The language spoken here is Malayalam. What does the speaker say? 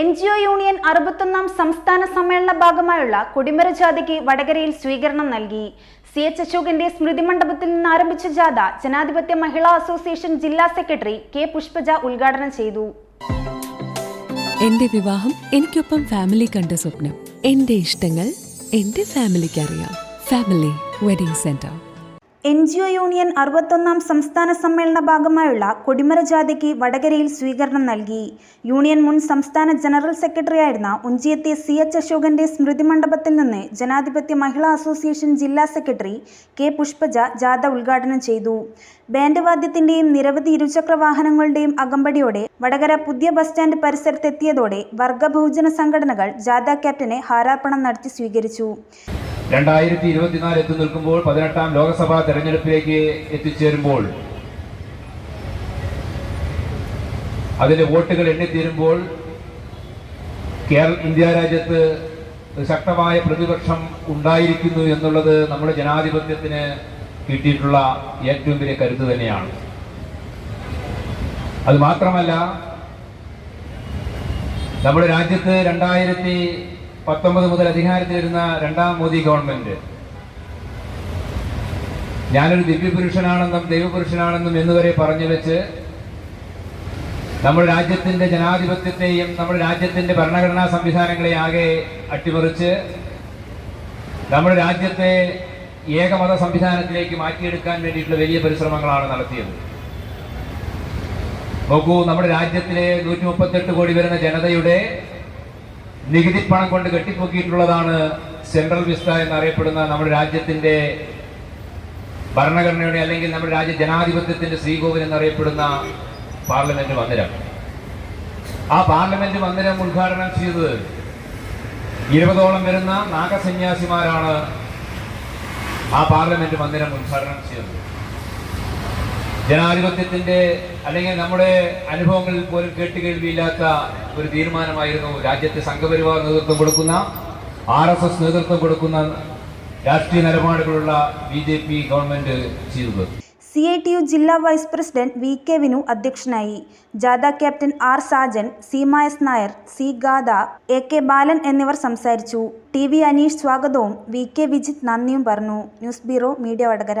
എൻ ജി ഒ യൂണിയൻ അറുപത്തൊന്നാം സംസ്ഥാന സമ്മേളന ഭാഗമായുള്ള കൊടിമര ജാഥയ്ക്ക് വടകരയിൽ സ്വീകരണം നൽകി. സി എച്ച് അശോകന്റെ സ്മൃതി മണ്ഡപത്തിൽ നിന്ന് ആരംഭിച്ച ജാഥ ജനാധിപത്യ മഹിളാ അസോസിയേഷൻ ജില്ലാ സെക്രട്ടറി കെ പുഷ്പജ ഉദ്ഘാടനം ചെയ്തു. എന്റെ വിവാഹം എനിക്കൊപ്പം ഫാമിലി കണ്ട സ്വപ്നം. എന്റെ ഇഷ്ടങ്ങൾ എന്റെ ഫാമിലിക്ക് അറിയാം family wedding centre. N G O union അറുപത്തൊന്നാം സംസ്ഥാന സമ്മേളന ഭാഗമായുള്ള കൊടിമര ജാഥയ്ക്ക് വടകരയിൽ സ്വീകരണം നൽകി. യൂണിയൻ മുൻ സംസ്ഥാന ജനറൽ സെക്രട്ടറിയായിരുന്ന ഉഞ്ചിയത്തെ സി എച്ച് അശോകന്റെ സ്മൃതി മണ്ഡപത്തിൽ നിന്ന് ജനാധിപത്യ മഹിളാ അസോസിയേഷൻ ജില്ലാ സെക്രട്ടറി കെ പുഷ്പജ ജാഥ ഉദ്ഘാടനം ചെയ്തു. ബാൻഡ് വാദ്യത്തിന്റെയും നിരവധി ഇരുചക്ര വാഹനങ്ങളുടെയും അകമ്പടിയോടെ വടകര പുതിയ ബസ് സ്റ്റാൻഡ് പരിസരത്തെത്തിയതോടെ വർഗ ബഹുജന സംഘടനകൾ ജാഥ ക്യാപ്റ്റനെ ഹാരാർപ്പണം നടത്തി സ്വീകരിച്ചു. രണ്ടായിരത്തി ഇരുപത്തിനാല് എത്തി നിൽക്കുമ്പോൾ പതിനെട്ടാം ലോക്സഭാ തെരഞ്ഞെടുപ്പിലേക്ക് എത്തിച്ചേരുമ്പോൾ അതിന്റെ വോട്ടുകൾ എണ്ണിത്തീരുമ്പോൾ കേരള ഇന്ത്യ രാജ്യത്ത് ശക്തമായ പ്രതിപക്ഷം ഉണ്ടായിരിക്കുന്നു എന്നുള്ളത് നമ്മുടെ ജനാധിപത്യത്തിന് കിട്ടിയിട്ടുള്ള ഏറ്റവും വലിയ കരുത്ത് തന്നെയാണ്. അത് മാത്രമല്ല നമ്മുടെ രാജ്യത്ത് രണ്ടായിരത്തി പത്തൊമ്പത് മുതൽ അധികാരത്തിൽ വരുന്ന രണ്ടാം മോദി ഗവൺമെന്റ്. ഞാനൊരു ദിവ്യപുരുഷനാണെന്നും ദൈവപുരുഷനാണെന്നും എന്നുവരെ പറഞ്ഞു വെച്ച് നമ്മുടെ രാജ്യത്തിന്റെ ജനാധിപത്യത്തെയും നമ്മുടെ രാജ്യത്തിന്റെ ഭരണഘടനാ സംവിധാനങ്ങളെ ആകെ അട്ടിമറിച്ച് നമ്മുടെ രാജ്യത്തെ ഏകമത സംവിധാനത്തിലേക്ക് മാറ്റിയെടുക്കാൻ വേണ്ടിയിട്ടുള്ള വലിയ പരിശ്രമങ്ങളാണ് നടത്തിയത്. നോക്കൂ നമ്മുടെ രാജ്യത്തിലെ നൂറ്റി മുപ്പത്തെട്ട് കോടി വരുന്ന ജനതയുടെ നികുതി പണം കൊണ്ട് കെട്ടിപ്പൊക്കിയിട്ടുള്ളതാണ് സെൻട്രൽ വിസ്ത എന്നറിയപ്പെടുന്ന നമ്മുടെ രാജ്യത്തിന്റെ ഭരണഘടനയുടെ അല്ലെങ്കിൽ നമ്മുടെ രാജ്യ ജനാധിപത്യത്തിന്റെ ശ്രീകോവിൽ എന്നറിയപ്പെടുന്ന പാർലമെന്റ് മന്ദിരം. ആ പാർലമെന്റ് മന്ദിരം ഉദ്ഘാടനം ചെയ്തത് ഇരുപതോളം വരുന്ന നാഗസന്യാസിമാരാണ് ആ പാർലമെന്റ് മന്ദിരം ഉദ്ഘാടനം ചെയ്തത്. ജനാധിപത്യത്തിന്റെ അല്ലെങ്കിൽ നമ്മുടെ അനുഭവങ്ങളിൽ പോലും കേട്ടുകേൾവിയില്ലാത്ത ഒരു തീരുമാനമായിരുന്നു രാജ്യത്തെ സംഘപരിവാർ നേതൃത്വം കൊടുക്കുന്ന ആർ എസ് എസ് നേതൃത്വം കൊടുക്കുന്ന രാഷ്ട്രീയ നിലപാടുകളുള്ള ബി ജെ പി ഗവൺമെന്റ് ചെയ്തത്. സി ഐ ടി യു ജില്ലാ vice president V K Vinu അധ്യക്ഷനായി. ജാഥ captain R Sajan C Mayas Nair C Gatha A K Balan എന്നിവർ സംസാരിച്ചു. ടി വി അനീഷ് സ്വാഗതവും വി കെ വിജിത് നന്ദിയും പറഞ്ഞു. News bureau media Vadakara.